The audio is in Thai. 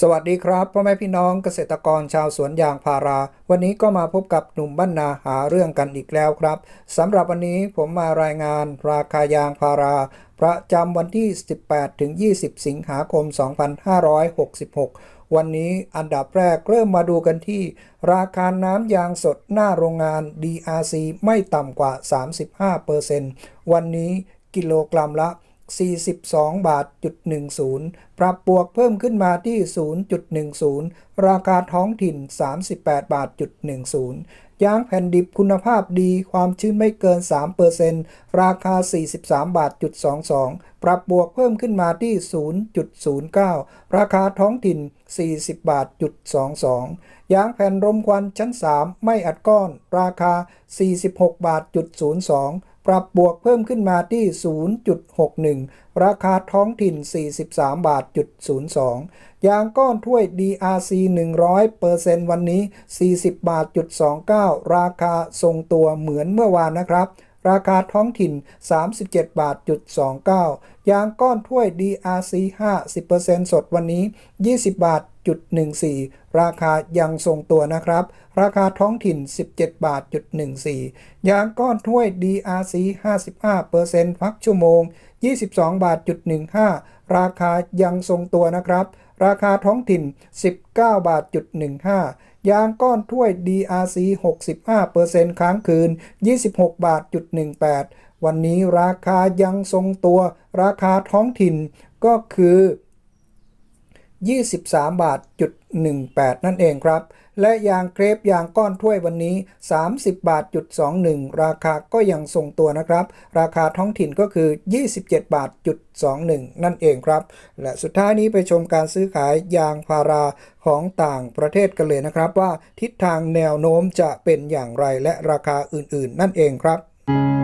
สวัสดีครับพ่อแม่พี่น้องเกษตรกรชาวสวนยางพารา วันนี้ก็มาพบกับหนุ่มบ้านนาหาเรื่องกันอีกแล้วครับสำหรับวันนี้ผมมารายงานราคายางพารา ประจำวันที่ 18 ถึง 20 สิงหาคม 2566 วันนี้อันดับแรกเริ่มมาดูกันที่ ราคาน้ำยางสดหน้าโรงงาน DRC ไม่ต่ำกว่า 35%วันนี้ กิโลกรัมละ 42 บาทจุด10 ปรับบวกเพิ่มขึ้นมาที่ 0.10 ราคาท้องถิ่น 38 บาทจุด10 ยางแผ่นดิบคุณภาพดีความชื้นไม่เกิน 3%ราคา 43 บาทจุด22 ปรับบวกเพิ่มขึ้นมาที่ 0.09 ราคาท้องถิ่น 40 บาทจุด22 ยางแผ่นรมควันชั้น 3 ไม่อัดก้อน ราคา 46 บาทจุด02 ปรับบวกเพิ่มขึ้นมาที่ 0.61 ราคาท้องถิ่น 43 บาทจุด02 ยางก้อนถ้วย DRC 100%วันนี้ 40 บาทจุด29 ราคาทรงตัวเหมือนเมื่อวานนะครับราคาท้องถิ่น 37 บาทจุด29 ยางก้อนถ้วย DRC 50%สดวันนี้ 20 บาท จุด14 ราคายังทรงตัวนะครับ ราคาท้องถิ่น 17บาทจุด14ยางก้อนถ้วย DRC 55%พักชั่วโมง 22บาทจุด15ราคายังทรงตัวนะครับ ราคาท้องถิ่น 19บาทจุด15ยางก้อนถ้วย DRC 65%ค้างคืน 26บาทจุด18วันนี้ราคายังทรงตัว ราคาท้องถิ่นก็คือ 23 บาทจุด18 นั่นเองครับ และยางเครปยางก้อนถ้วยวันนี้ 30 บาทจุด21 ราคาก็ยังทรงตัวนะครับ ราคาท้องถิ่นก็คือ 27 บาทจุด21 นั่นเองครับ และสุดท้ายนี้ไปชมการซื้อขายยางพาราของต่างประเทศกันเลยนะครับ ว่าทิศทางแนวโน้มจะเป็นอย่างไรและราคาอื่นๆ นั่นเองครับ